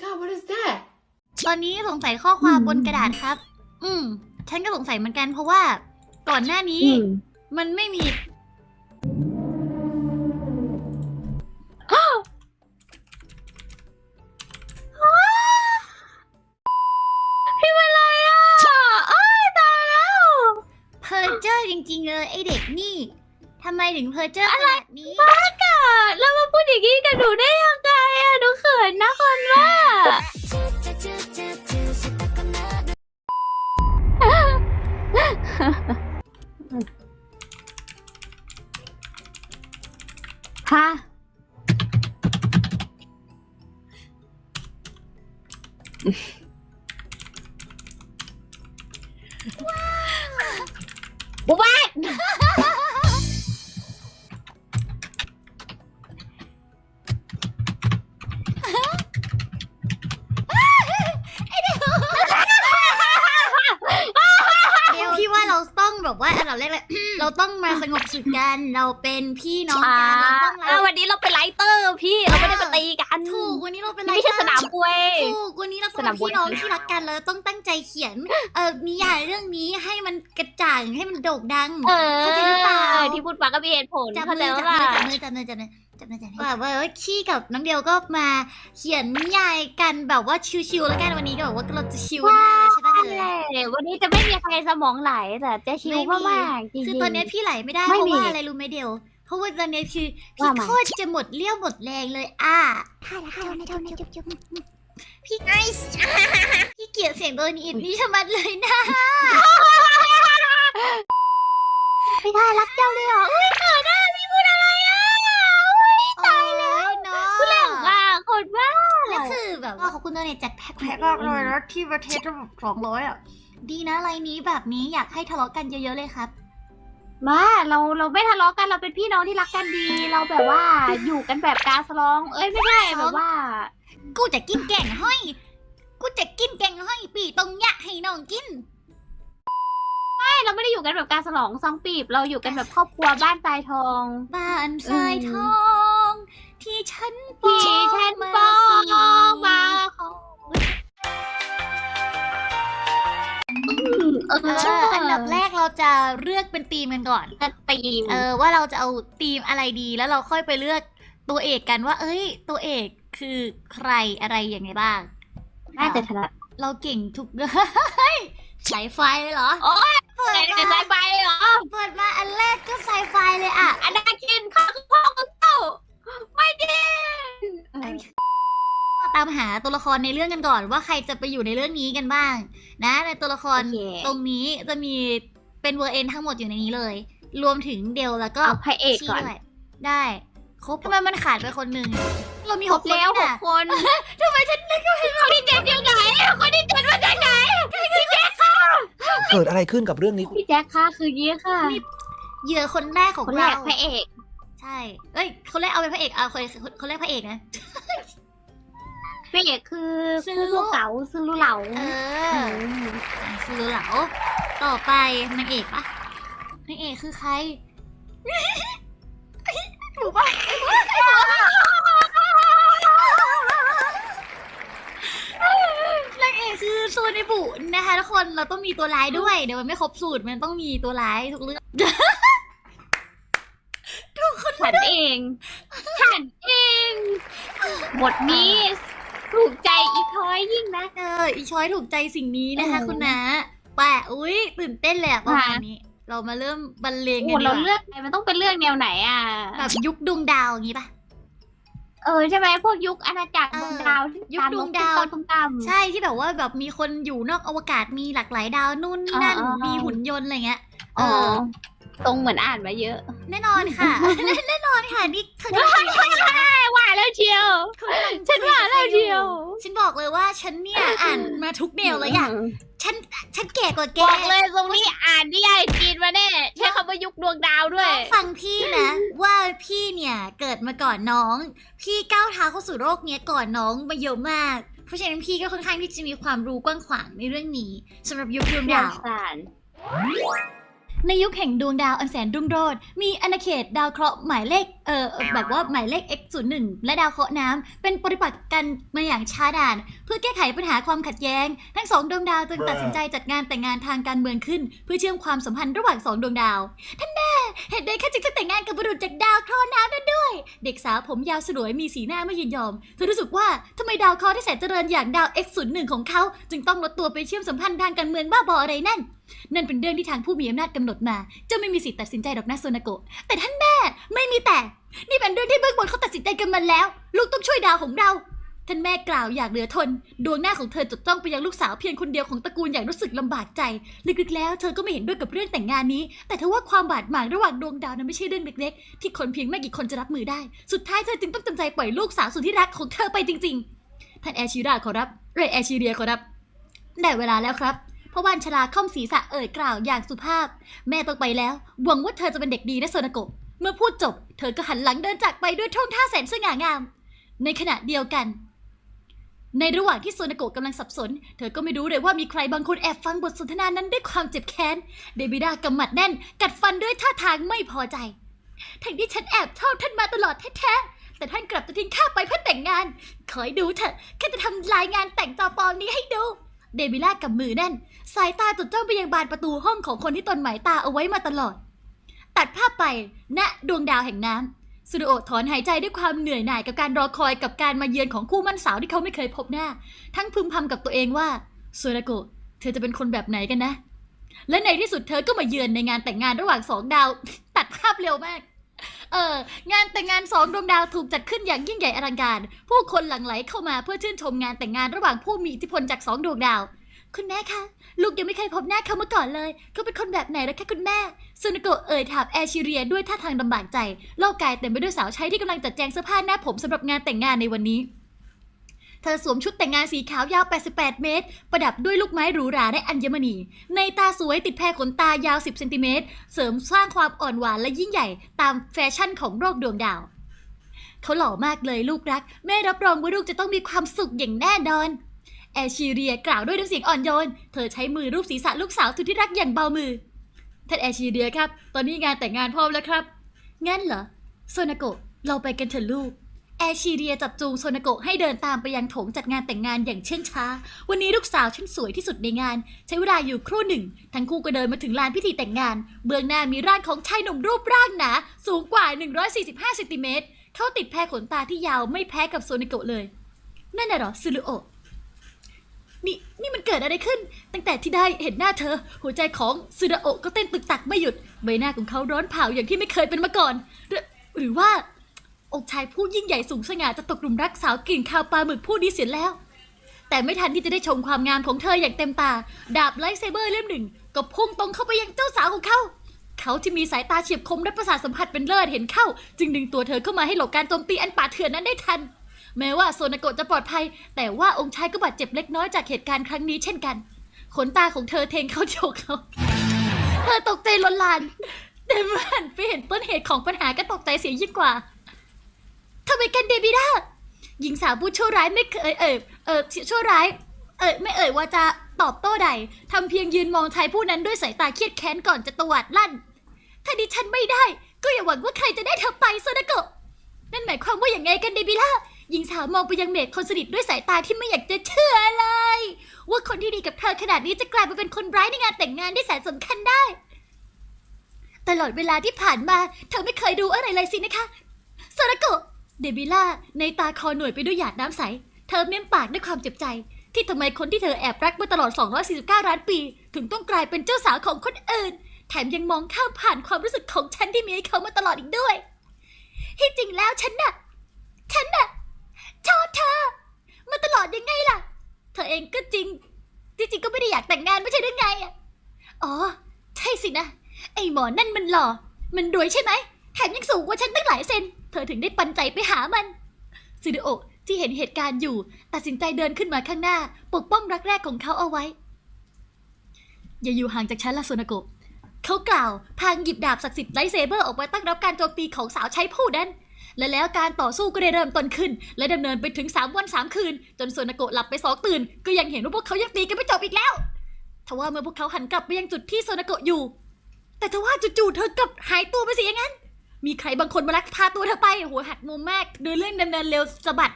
god what is that ตอนนี้สงสัยข้อความบนกระดาษครับ อืม ฉันก็สงสัยเหมือนกันเพราะว่าก่อนหน้านี้ มันไม่มี พี่เป็นไรอะเอ้ยตายแล้ว เพอร์เจอร์จริงๆเลยไอเด็กนี่ทำไมถึงเพอร์เจอร์ขนาดนี้อะแล้วมาพูดอย่างนี้กับหนูได้ยังไงอะหนู เขินนะคนว่าฮะบุบ้า งมาสงบสุดกันเราเป็นพี่น้องอ่ากันเราต้องอ่ารักวันนี้เราเป็นไลเตอร์พี่เราไม่ได้มาตีกันถูกวันนี้เราเป็นไม่ใช่สนามมวยถูกวันนี้เราเป็นสนามมวยพี่น้องที่รักกันแล้วต้องตั้งใจเขียนเอ่อนิยายเรื่องนี้ให้มันกระจ่างให้มันโด่งดังเออเข้าใจหรือเปล่าที่พูดมาก็มีเหตุผลจับเข้ามืใจอว่าจับมือจับมือจับมือจับมือจับมือจับมือแบบว่าขี้กับน้องเดียวก็มาเขียนนิยายกันแบบว่าชิวๆแล้วกันวันนี้ก็แบบว่าเราจะชิวกันมาก เลยใช่ปะเธอวันนี้จะไม่มีใครสมองไหลแต่จะชิลไม่มีมากๆจริงๆ คือตอนเนี้ยพี่ไหลไม่ได้ไม่เพราะมีว่าอะไรรู้ไหมเดียว เพราะว่าตอนเนี้ยคือพี่ว่ามา โคตรจะหมดเลี้ยวหมดแรงเลยอะท่าละท่าละท่าละจุ๊บจุ๊บพี่ไอซ์พี่เกลียดเสียงตัวนี้นี่ชะมัดเลยนะไม่ได้รักเจ้าเลยเหรออุ้ยเขินอะ ขอบคุณตัวเนี่ยแจ็คแพ็คแพ็คมากเลยนะที่ประเทศจะแบบสองร้อยอะ ดีนะอะไรนี้แบบนี้อยากให้ทะเลาะกันเยอะๆเลยครับ มาเราเราไม่ทะเลาะกันเราเป็นพี่น้องที่รักกันดี เราแบบว่าอยู่กันแบบกาสลอง เอ้ยไม่ใช่แบบว่า กูจะกินแกงห้อย กูจะกินแกงห้อยปีตรงยะให้น้องกินไม่เราไม่ได้อยู่กันแบบกาสลองซองปีบ เราอยู่กันแบบครอบครัวบ้านทรายทอง บ้านทรายทอง ที่ฉันป ที่องฉันมาปองมาของเอเอออันดับแรกเราจะเลือกเป็นธีมกันก่อนจะตีมเออว่าเราจะเอาธีมอะไรดีแล้วเราค่อยไปเลือกตัวเอกกันว่า เอ้ย ตัวเอกคือใครอะไรอย่างไรบ้าง น่าจะถนัดเราเก่งทุกเรื่องสายไฟเลยเหรอโอ๊ยเปิดแต่มาสายไฟเหรอเปิดมาอันแรกก็สายไฟเลยอะอันนาคินข้าคือพ่ อของเจ้าไม่ดีตามหาตัวละครในเรื่องกันก่อน ว่าใครจะไปอยู่ในเรื่องนี้กันบ้าง นะ ในตัวละครโอเค ตรงนี้จะมีเป็นเวอร์เอนทั้งหมดอยู่ในนี้เลย รวมถึงเดลแล้วก็เอาพระเอกก่อนชี่ด้วยได้ครบทำไมมันขาดไปคนหนึ่งเรามีคหรกบคนแล้วหนี่กนะคน ทำไมฉันนึกว่าคนที่เจ็ดยังไงคนที่เจ็ดมาจากไหนเกิดอะไรขึ้นกับเรื่องนี้ พี่แจ็คค่ะคือยี่ค่ะเหยื่อคนแรกของคนแรเรากพระเอกใช่เอ้ย คนแรกเอาเป็นพระเอกเอาคนคนแรกพระเอกนะ พระเอกคือซื้อคือลูกเก๋าซื้อลูกเหลาเออมอะซื้อเหลา ต่อไปนางเอกปะนางเอกคือใครถูกปะนางเอกคือโซนิบุนะคะทุกคน เราต้องมีตัวร้ายด้วย เดี๋ยวมันไม่ครบสูตร มันต้องมีตัวร้ายทุกเรื่อง ฉันเอง ฉันเองบทนี้ถูกใจอีทอยยิ่งนะ เอออีช้อยถูกใจสิ่งนี้นะคะ เออ คุณนะแปะอุ้ยตื่นเต้นเลยอะประมาณค่ะนี้ เรามาเริ่มบรรเลงโอ้กันดีเรากว่าเลือกไงมันต้องเป็นเรื่องแนวไหนอะ แบบยุคดวงดาวอย่างนี้ปะ เออใช่ไหมพวกยุคอาณาจักรเอดอวงดาวที่ยุคตามดวงดาวตุ้มตาม ใช่ที่แบบว่าแบบมีคนอยู่นอกอวกาศมีหลากหลายดาวนู่นนี่นั่นอ่าอ่าอ่ามีมีหุ่นยนต์อะไรเงี้ยอ๋อเออ ตรงเหมือนอ่านมาเยอะแน่นอนค่ะ แน่นอนค่ะนี่เขาจะว่าแล้วเชียว ฉันว่าแล้วเชียว ฉันบอกเลยว่าฉันเนี่ยอ่านมาทุกแนวเลยอะฉันฉันแก่กว่าแกบอกเลยตรงนี้อ่านนิยายจีนมาแน่ใช้คำว่ายุคดวงดาวด้วย ฟังพี่นะ ว่าพี่เนี่ยเกิดมาก่อนน้อง พี่ก้าวเท้าเข้าสู่โลกเนี้ยก่อนน้องมาเยอะมาก เพราะฉะนั้นพี่ก็ค่อนข้างที่จะมีความรู้กว้างขวางในเรื่องนี้สำหรับยุคดวงดาวสาร ในยุคแห่งดวงดาวอันแสนรุ่งโรจน์มีอาณาเขตดาวเคราะห์หมายเลขเออแบบว่าหมายเลข X01 และดาวเคราะห์น้ำเป็นปฏิบัติการมาอย่างช้าดาน เพื่อแก้ไขปัญหาความขัดแย้ง ทั้งสองดวงดาวจึงตัดสินใจจัดงานแต่งงานทางการเมืองขึ้น เพื่อเชื่อมความสัมพันธ์ระหว่างสองดวงดาว ท่านแม่เหตุใดข้าจึงต้องแต่งงานกับบุรุษจากดาวเคราะห์น้ำนั่นด้วย เด็กสาวผมยาวสลวยมีสีหน้าไม่ยินยอมเธอรู้สึกว่าทำไมดาวเคราะห์ที่แสนเจริญอย่างดาว X01 ของเขาจึงต้องลดตัวไปเชื่อมสัมพันธ์ทางการเมืองบ้าบออะไรนั่น นั่นเป็นเรื่องที่ทางผู้มีอำนาจกำหนดมา เจ้าไม่มีสิทธิ์ตัดสินใจดอกนะโซนาโกะ แต่ท่านแม่ไม่มีแต่ นี่เป็นเรื่องที่เบื้องบนเขาตัดสินใจกันมาแล้ว ลูกต้องช่วยดาวของเรา ท่านแม่กล่าวอย่างเหลือทน ดวงหน้าของเธอจดจ้องไปยังลูกสาวเพียงคนเดียวของตระกูลอย่างรู้สึกลำบากใจ ลึกๆ แล้วเธอก็ไม่เห็นด้วยกับเรื่องแต่งงานนี้ แต่เธอว่าความบาดหมางระหว่างดวงดาวนั้นไม่ใช่เรื่องเล็กๆ ที่คนเพียงไม่กี่คนจะรับมือได้ สุดท้ายเธอจึงต้องจำใจปล่อยลูกสาวสุดที่รักของเธอไปจริง ๆ ท่านแอชิราขอรับเรยแอชิเรียขอรับ ได้เวลาแล้วครับ พระวานชราค่อมศีรษะเอ่ยกล่าวอย่างสุภาพ แม่ต้องไปแล้วหวังว่าเธอจะเป็นเด็กดีนะโซนาโกะเมื่อพูดจบ เธอก็หันหลังเดินจากไปด้วยท่วงท่าแสนสง่างาม ในขณะเดียวกัน ในระหว่างที่โซนาโกะกำลังสับสน เธอก็ไม่รู้เลยว่ามีใครบางคนแอบฟังบทสนทนานั้นด้วยความเจ็บแค้น เดบิดากำหมัดแน่น กัดฟันด้วยท่าทางไม่พอใจ ทั้งที่ฉันแอบชอบท่านมาตลอดแท้ๆแต่ท่านกลับจะทิ้งข้าไปเพื่อแต่งงาน ขอให้ดูเถอะข้าจะทำลายงานแต่งจอปอมนี้ให้ดู เดบิล่ากับมือแน่น สายตาจดจ้องไปยังบานประตูห้องของคนที่ตนหมายตาเอาไว้มาตลอด ตัดภาพไปณดวงดาวแห่งน้ำสุดโอถอนหายใจด้วยความเหนื่อยหน่ายกับการรอคอยกับการมาเยือนของคู่มั่นสาวที่เขาไม่เคยพบหน้า ทั้งพึมพำกับตัวเองว่าโซนาโกะเธอจะเป็นคนแบบไหนกันนะ และในที่สุดเธอก็มาเยือนในงานแต่งงานระหว่างสองดาว ตัดภาพเร็วมากเอองานแต่งงานสองดวงดาวถูกจัดขึ้นอย่างยิ่งใหญ่อลังการ ผู้คนหลั่งไหลเข้ามาเพื่อชื่นชมงานแต่งงานระหว่างผู้มีอิทธิพลจากสองดวงดาว คุณแม่คะ ลูกยังไม่เคยพบหน้าเขามาก่อนเลย เขาเป็นคนแบบไหนล่ะคะคุณแม่ซุนโกะเอ่ยถามแอร์ชิเรียด้วยท่าทางลำบากใจโลกกายเต็มไปด้วยสาวใช้ที่กำลังจัดแจงเสื้อผ้าหน้าผมสำหรับงานแต่งงานในวันนี้ เธอสวมชุดแต่งงานสีขาวยาว 88 เมตร ประดับด้วยลูกไม้หรูหราและอัญมณี ในตาสวยติดแพรขนตายาว 10 เซนติเมตร เสริมสร้างความอ่อนหวานและยิ่งใหญ่ ตามแฟชั่นของโลกดวงดาวเขาหล่อมากเลยลูกรัก แม่รับรองว่าลูกจะต้องมีความสุขอย่างแน่นอน แอชีเรียกล่าวด้วยน้ำเสียงอ่อนโยน เธอใช้มือรูปศีรษะลูกสาวสุดที่รักอย่างเบามือ ท่านแอชีเรียครับ ตอนนี้งานแต่งงานพร้อมแล้วครับ งั้นเหรอ โซนาโกะ เราไปกันเถอะลูก แอชีเรียจับจูงโซนาโกะให้เดินตามไปยังโถงจัดงานแต่งงานอย่างเชื่องช้า วันนี้ลูกสาวฉันสวยที่สุดในงาน ใช้เวลาอยู่ครู่หนึ่ง ทั้งคู่ก็เดินมาถึงลานพิธีแต่งงาน เบื้องหน้ามีร่างของชายหนุ่มรูปร่างหนา สูงกว่า 145เซนติเมตร เขาติดแพรขนตาที่ยาวไม่แพ้กับโซนาโกะเลย นั่นน่ะเหรอซูรุโอะ นี่นี่มันเกิดอะไรขึ้น ตั้งแต่ที่ได้เห็นหน้าเธอ หัวใจของซูดาโอะก็เต้นตึกตักไม่หยุด ใบหน้าของเขาร้อนเผาอย่างที่ไม่เคยเป็นมาก่อน หรือหรือว่า อกชายผู้ยิ่งใหญ่สูงสง่าจะตกหลุมรักสาวกลิ่นคาวปลาหมึกผู้นี้เสียแล้ว แต่ไม่ทันที่จะได้ชมความงามของเธออย่างเต็มตา ดาบไลท์เซเบอร์เล่มหนึ่ง ก็พุ่งตรงเข้าไปยังเจ้าสาวของเขา เขาที่มีสายตาเฉียบคมและประสาทสัมผัสเป็นเลิศเห็นเข้า จึงดึงตัวเธอเข้ามาให้หลบการโจมตีอันป่าเถื่อนนั้นได้ทัน แม้ว่าโซนาโกะจะปลอดภัย แต่ว่าองค์ชายก็บาดเจ็บเล็กน้อยจากเหตุการณ์ครั้งนี้เช่นกัน ขนตาของเธอเทงเข้าโจกเขาเธอตกใจล้นลานแต่เมื่อหันไปเห็นต้นเหตุของปัญหาก็ตกใจเสียยิ่งกว่าทำไมกันเดบิด้าหญิงสาวผู้ชั่วร้ายไม่เคยเอ่ยเออชั่วร้าย เอ่ยไม่เอ่ยว่าจะตอบโต้ใดทำเพียงยืนมองชายผู้นั้นด้วยสายตาเครียดแค้นก่อนจะตวาดลั่น ถ้าดิฉันไม่ได้ ก็อย่าหวังว่าใครจะได้เธอไปโซนาโกะนั่นหมายความว่าอย่างไงกันเดบิล่า หญิงสาวมองไปยังเมดคนสนิทด้วยสายตาที่ไม่อยากจะเชื่อเลย ว่าคนที่ดีกับเธอขนาดนี้จะกลายมาเป็นคนร้ายในงานแต่งงานที่แสนสำคัญได้ ตลอดเวลาที่ผ่านมา เธอไม่เคยดูอะไรเลยสินะคะโซนาโกะเดบิล่าในตาคอหน่วยไปด้วยหยาดน้ำใส เธอเม้มปากด้วยความเจ็บใจ ที่ทำไมคนที่เธอแอบรักมาตลอด 249ล้านปี ถึงต้องกลายเป็นเจ้าสาวของคนอื่น แถมยังมองข้ามผ่านความรู้สึกของฉันที่มีให้เขามาตลอดอีกด้วย ที่จริงแล้วฉันน่ะ ฉันน่ะ ชอบเธอ มาตลอดยังไงล่ะ เธอเองก็จริง ที่จริงก็ไม่ได้อยากแต่งงานไม่ใช่หรือไงอะอ๋อ ใช่สินะ ไอหมอนั่นมันหล่อ มันรวยใช่ไหม แถมยังสูงกว่าฉันตั้งหลายเซน เธอถึงได้ปันใจไปหามันซิดโอที่เห็นเหตุการณ์อยู่ ตัดสินใจเดินขึ้นมาข้างหน้า ปกป้องรักแรกของเขาเอาไว้ อย่าอยู่ห่างจากฉันละโซนาโกะเขากล่าวพางหยิบดาบศักดิ์สิทธิ์ไลท์เซเบอร์ออกมาตั้งรับการโจมตีของสาวใช้ผู้นั้น และแล้วการต่อสู้ก็ได้เริ่มต้นขึ้น และดำเนินไปถึง 3 วัน 3 คืน จนโซนาโกะหลับไปสองตื่น ก็ยังเห็นว่าพวกเขายังตีกันไม่จบอีกแล้วทว่าเมื่อพวกเขาหันกลับไปยังจุดที่โซนาโกะอยู่ แต่ทว่าจู่ๆเธอกลับหายตัวไปสิอย่างนั้น มีใครบางคนมาลักพาตัวเธอไปโอ้โหหักมุมมากเดินเรื่องดำเนินเร็วสะบัด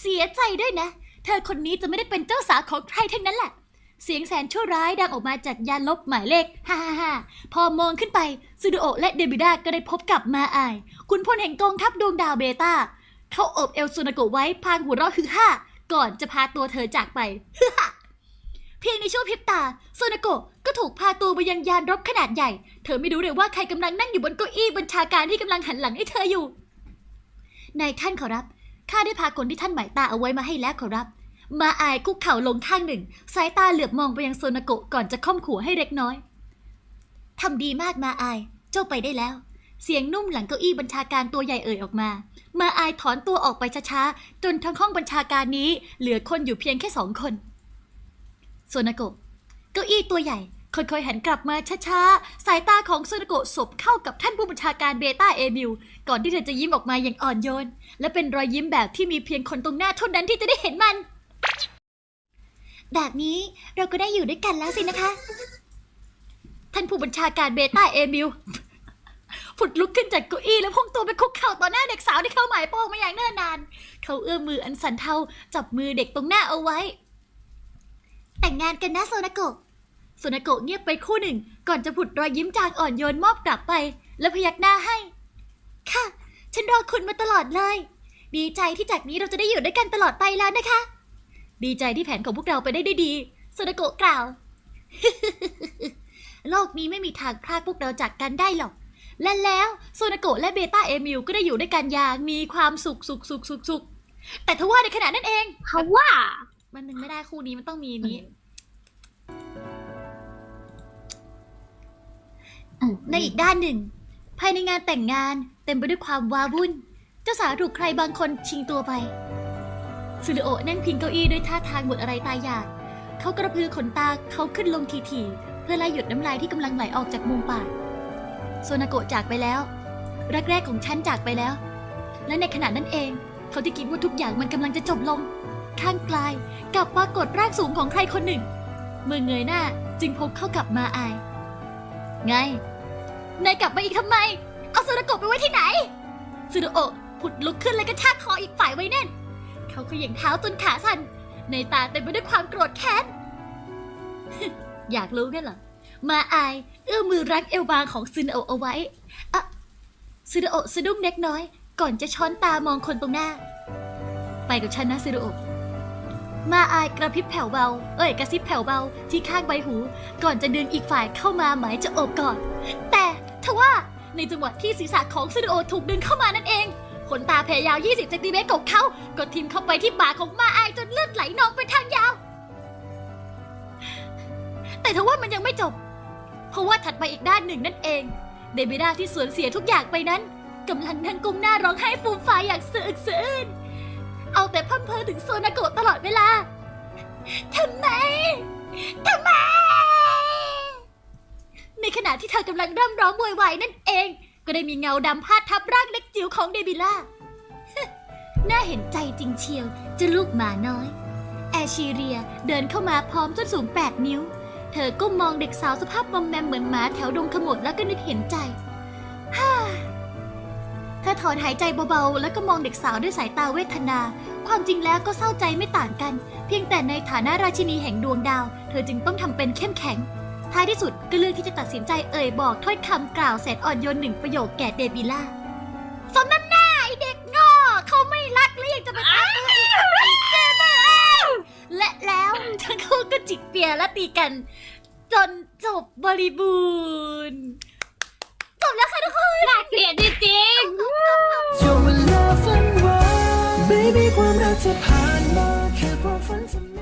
เสียใจด้วยนะ เธอคนนี้จะไม่ได้เป็นเจ้าสาวของใครทั้งนั้นแหละ เสียงแสนชั่วร้ายดังออกมาจากยานลบหมายเลขฮ่าฮ่าฮ่าพอมองขึ้นไปซูดูโอะและเดบิดาก็ได้พบกับมาอาย คุณพลแห่งกองทัพดวงดาวเบต้า เขาโอบเอลซูนาโกะไว้พางหัวเราะฮือฮ่าก่อนจะพาตัวเธอจากไปฮือฮ่าเพียงในช่วงพริบตาซูนาโกะก็ถูกพาตัวไปยังยานรบขนาดใหญ่ เธอไม่รู้เลยว่าใครกำลังนั่งอยู่บนเก้าอี้บัญชาการที่กำลังหันหลังให้เธออยู่นายท่านขอรับข้าได้พาคนที่ท่านหมายตาเอาไว้มาให้แล้วขอรับ มาอายคุกเข่าลงข้างหนึ่ง สายตาเหลือบมองไปยังโซนาโกะก่อนจะค่อมขู่ให้เล็กน้อยทำดีมากมาอาย เจ้าไปได้แล้ว เสียงนุ่มหลังเก้าอี้บัญชาการตัวใหญ่เอ่ยออกมา มาอายถอนตัวออกไปช้าๆ จนทั้งห้องบัญชาการนี้ เหลือคนอยู่เพียงแค่สองคน โซนาโกะ เก้าอี้ตัวใหญ่ค่อยๆหันกลับมาช้าๆ สายตาของโซนาโกะสบเข้ากับท่านผู้บัญชาการเบต้าเอมิวก่อนที่เธอจะยิ้มออกมาอย่างอ่อนโยน และเป็นรอยยิ้มแบบที่มีเพียงคนตรงหน้าเท่านั้นที่จะได้เห็นมัน แบบนี้เราก็ได้อยู่ด้วยกันแล้วสินะคะ ท่านผู้บัญชาการเบต้าเอมิลผุดลุกขึ้นจากเก้าอี้แล้วพุ่งตัวไปคุกเข่าต่อหน้าเด็กสาวที่เข้าหมายปองมาอย่างเนิ่นนาน เขาเอื้อมมืออันสันเทาจับมือเด็กตรงหน้าเอาไว้ แต่งงานกันนะโซนาโกะโซนาโกะเงียบไปคู่หนึ่ง ก่อนจะผุดรอยยิ้มจางอ่อนโยนมอบกลับไป แล้วพยักหน้าให้ ค่ะ ฉันรอคุณมาตลอดเลย ดีใจที่จากนี้เราจะได้อยู่ด้วยกันตลอดไปแล้วนะคะ ดีใจที่แผนของพวกเราไปได้ด้วยดีโซนาโกะกล่าว โลกนี้ไม่มีทางพรากพวกเราจากกันได้หรอก และแล้วโซนาโกะและเบต้าเอมิลก็ได้อยู่ด้วยกันอย่างมีความสุขสุขสุขสุขสุขแต่ทว่าในขณะนั้นเองเขาว่า มันนึงไม่ได้คู่นี้มันต้องมีนี้ ในอีกด้านหนึ่ง ภายในงานแต่งงานเต็มไปด้วยความว้าวุ่น เจ้าสาวถูกใครบางคนชิงตัวไป ซูริโอนั่งพิงเก้าอี้ด้วยท่าทางหมดอะไรตายอยากเขากระพือขนตาเขาขึ้นลงทีๆเพื่อไล่หยุดน้ำลายที่กำลังไหลออกจากมุมปากโซนาโกะจากไปแล้วรักแรกของฉันจากไปแล้ว และในขณะนั้นเอง เขาที่คิดว่าทุกอย่างมันกำลังจะจบลง ข้างกลายกลับปรากฏร่างสูงของใครคนหนึ่ง เมื่อเงยหน้าจึงพบเข้ากับมาอาย ไง นายกลับมาอีกทำไม เอาซูนาโกะไปไว้ที่ไหนซูนาโอะผุดลุกขึ้นแล้วก็ชากคออีกฝ่ายไว้แน่น เขาขย่งเท้าจนขาสั่นในตาเต็มไปด้วยความโกรธแค้น อยากรู้กันเหรอ มาอาย เอื้อมมือรั้งเอวบางของซูนโอเอาไว้อะซูนโอสะดุ้งเล็กน้อย ก่อนจะช้อนตามองคนตรงหน้า ไปกับฉันนะซูนโอมาอายกระพริบแผ่วเบา เอ้ยกระซิบแผ่วเบาที่ข้างใบหู ก่อนจะดึงอีกฝ่ายเข้ามาหมายจะโอบกอด แต่ทว่าในจังหวะที่ศีรษะของซูดิโอถูกดึงเข้ามานั่นเอง ขนตาแผ่ยาว 20เซนติเมตรของเขาก็ทิ่มเข้าไปที่บ่าของมาอายจนเลือดไหลนองไปทางยาว แต่ทว่ามันยังไม่จบ เพราะว่าถัดไปอีกด้านหนึ่งนั่นเอง เดบิด้าที่สูญเสียทุกอย่างไปนั้นกำลังนั่งก้มหน้าร้องไห้ฟูมฟายอย่างสะอึกสะอื้นเอาแต่พั่มเพอถึงโซนาโกะตลอดเวลาทำไมทำไม ในขณะที่เธอกำลังร่ำร้องโวยวายนั่นเอง ก็ได้มีเงาดำพาดทับร่างเล็ก จิ๋วของเดบิล่า น่าเห็นใจจริงเชียวเจะลูกหมาน้อย แอชีเรียเดินเข้ามาพร้อมส้นสูง 8 นิ้ว เธอก้มมองเด็กสาวสภาพมอมแมมเหมือนหมาแถวดงขมดแล้วก็นึกเห็นใจฮ่าเธอถอนหายใจเบาๆ แล้วก็มองเด็กสาวด้วยสายตาเวทนา ความจริงแล้วก็เศร้าใจไม่ต่างกัน เพียงแต่ในฐานะราชินีแห่งดวงดาว เธอจึงต้องทำเป็นเข้มแข็ง ท้ายที่สุดก็เลือกที่จะตัดสินใจเอ่ยบอกถ้อยคำกล่าวแสนอ่อนโยนหนึ่งประโยคแก่เดบิล่า และแล้วทั้งคู่ก็จิกเปียและตีกัน จนจบบริบูรณ์จบแล้วค่ะทุกคนน่าเกลียดจริงช่วงเวลาฝันหวาน baby ความรักจะผ่านมาแค่ความฝันจะ